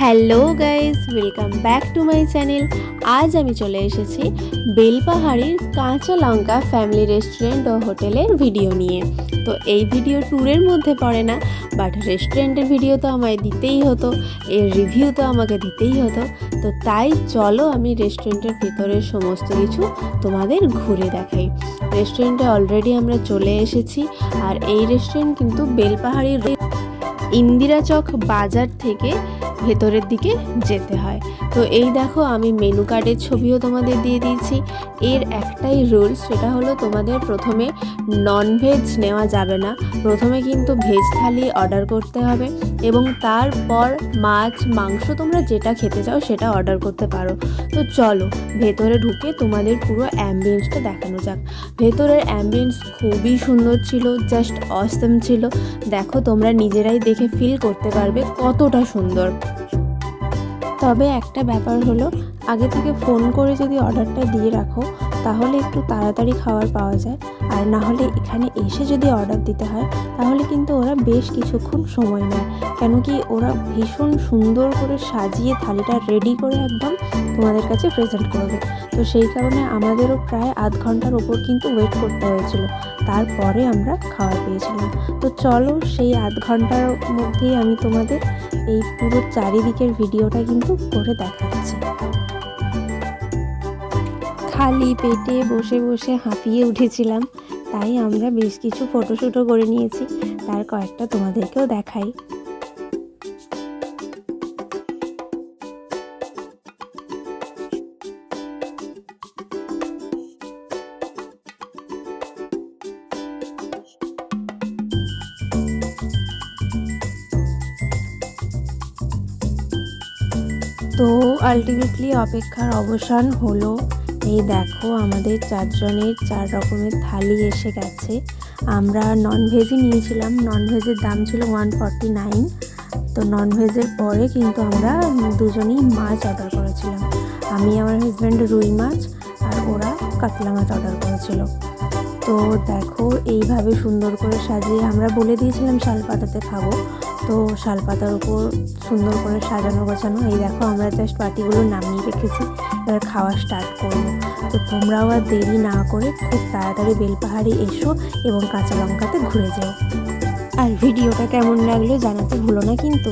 Hello guys welcome back to my channel আজ আমি চলে এসেছি বেলপাহাড়ির কাঁচা লঙ্কা ফ্যামিলি রেস্টুরেন্ট ও হোটেলের ভিডিও নিয়ে। তো এই ভিডিও ট্যুরের মধ্যে পড়ে না বাট রেস্টুরেন্টের ভিডিও তো আমায় দিতেই হতো, এর রিভিউ তো আমাকে দিতেই হতো। তো তাই চলো আমি রেস্টুরেন্টের ভিতরের সমস্ত কিছু তোমাদের ঘুরে দেখাই। রেস্টুরেন্টে অলরেডি আমরা চলে এসেছি, আর এই রেস্টুরেন্ট কিন্তু বেলপাহাড়ির ইন্দিরা চক বাজার থেকে ভেতরের দিকে যেতে হয়। তো এই দেখো আমি মেনু কার্ডের ছবিও তোমাদের দিয়ে দিয়েছি। এর একটাই রুলস সেটা হলো তোমাদের প্রথমে ননভেজ নেওয়া যাবে না। প্রথমে কিন্তু ভেজ থালি অর্ডার করতে হবে এবং তারপর মাছ, মাংস তোমরা যেটা খেতে চাও সেটা অর্ডার করতে পারো। তো চলো, ভেতরে ঢুকে তোমাদের পুরো অ্যাম্বিয়েন্সটা দেখানো যাক। ভেতরের অ্যাম্বিয়েন্স খুবই সুন্দর ছিল জাস্ট অসম ছিল। দেখো তোমরা নিজেরাই দেখে ফিল করতে পারবে কতটা সুন্দর। তবে একটা ব্যাপার হলো, আগে থেকে ফোন করে যদি অর্ডারটা দিয়ে রাখো, তাহলে একটু তাড়াতাড়ি খাবার পাওয়া যায়। আর না হলে এখানে এসে যদি অর্ডার দিতে হয়, তাহলে কিন্তু ওরা বেশ কিছুক্ষণ সময় নেয়। কেন কি ওরা ভীষণ সুন্দর করে সাজিয়ে থালিটা রেডি করে একদম তোমাদের কাছে প্রেজেন্ট করবে। তো সেই কারণে আমাদেরও প্রায় আধ ঘণ্টার ওপর কিন্তু ওয়েট করতে হয়েছিল। তারপরে আমরা খাবার পেয়েছিলাম। তো চলো সেই আধ ঘণ্টার মধ্যেই আমি তোমাদের এই পুরো চারিদিকের ভিডিওটা কিন্তু করে দেখাচ্ছে। খালি পেটে বসে বসে হাঁপিয়ে উঠেছিলাম, তাই আমরা বেশ কিছু ফটোশ্যুটও করে নিয়েছি। তার কয়েকটা তোমাদেরকেও দেখাই। তো আলটিমেটলি অপেক্ষার অবসান হলো। এই দেখো আমাদের চারজনের চার রকমের থালি এসে গেছে। আমরা ননভেজই নিয়েছিলাম। ননভেজের দাম ছিল ওয়ান ফর্টি নাইন তো ননভেজের পরে কিন্তু আমরা দুজনেই মাছ অর্ডার করেছিলাম। আমি, আমার হাজব্যান্ড রুই মাছ আর ওরা কাতলা মাছ অর্ডার করেছিল। তো দেখো, এইভাবে সুন্দর করে সাজিয়ে আমরা বলে দিয়েছিলাম শালপাতাতে খাব। তো শালপাতার উপর সুন্দর করে সাজানো গোছানো, এই দেখো আমরা জাস্ট পাটিগুলো নামিয়ে রেখেছি, এবার খাওয়া স্টার্ট করব। তো তোমরাও আর দেরি না করে খুব তাড়াতাড়ি বেলপাহাড়ি এসো এবং কাঁচা লঙ্কাতে ঘুরে যেও। আর ভিডিওটা কেমন লাগল জানাতে ভুলো না কিন্তু।